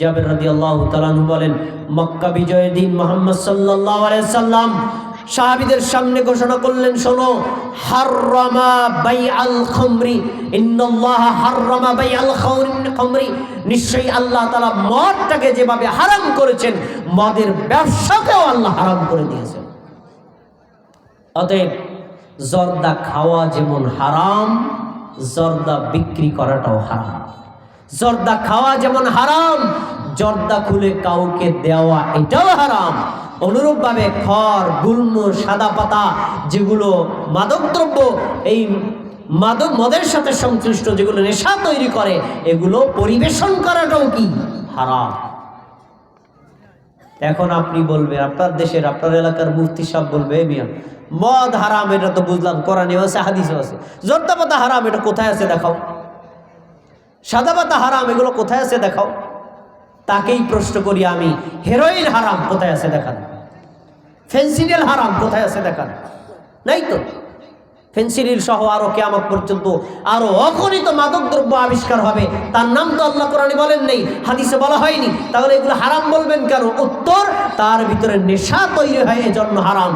জাবের রাদি আল্লাহ তালানু বলেন, মক্কা বিজয়ের দিন মোহাম্মদ সাল্লাহ সাল্লাম সাহাবিদের সামনে ঘোষণা করলেন, শোনো, হাররামা বাই আল খমরি, ইন্নাল্লাহ হাররামা বাই আল খমরি। নিশ্চয়ই আল্লাহ তাআলা মদটাকে যেভাবে হারাম করেছেন, মদের ব্যবসাকেও আল্লাহ হারাম করে দিয়েছেন। অতএব, জর্দা খাওয়া যেমন হারাম, জর্দা বিক্রি করাটাও হারাম। জর্দা খাওয়া যেমন হারাম, জর্দা খুলে কাউকে দেওয়া এটাও হারাম। অনুরূপভাবে খড়, গুল্ম, সাদা পাতা যেগুলো মাদকদ্রব্য, এই মাদক মদের সাথে সংশ্লিষ্ট যেগুলো নেশা তৈরি করে, এগুলো পরিবেশন করাটাও কি? হারাম। এখন আপনি বলবেন, আপনার দেশের, আপনার এলাকার মুফতি সাহেব বলবে, "এ মিয়া, মদ হারাম, এটা তো বুঝলাম কোরআনে আছে হাদিসে আছে। জর্দা পাতা হারাম, এটা কোথায় আছে দেখাও। সাদা পাতা হারাম, এগুলো কোথায় আছে দেখাও? তাকেই প্রশ্ন করি আমি, হেরোইন হারাম কোথায় আছে দেখান? ফেন্সিডিল হারাম কোথায় আছে দেখান? নাই তো? ফেন্সিডিল সহ আরও কেয়ামত পর্যন্ত আরও অগণিত মাদক দ্রব্য আবিষ্কার হবে। তার নাম তো আল্লাহ কোরআনে বলেন নেই, হাদিসে বলা হয়নি। তাহলে এগুলো হারাম বলবেন কেন? উত্তর, তার ভিতরে নেশা তৈরি হয়, এজন্য হারাম।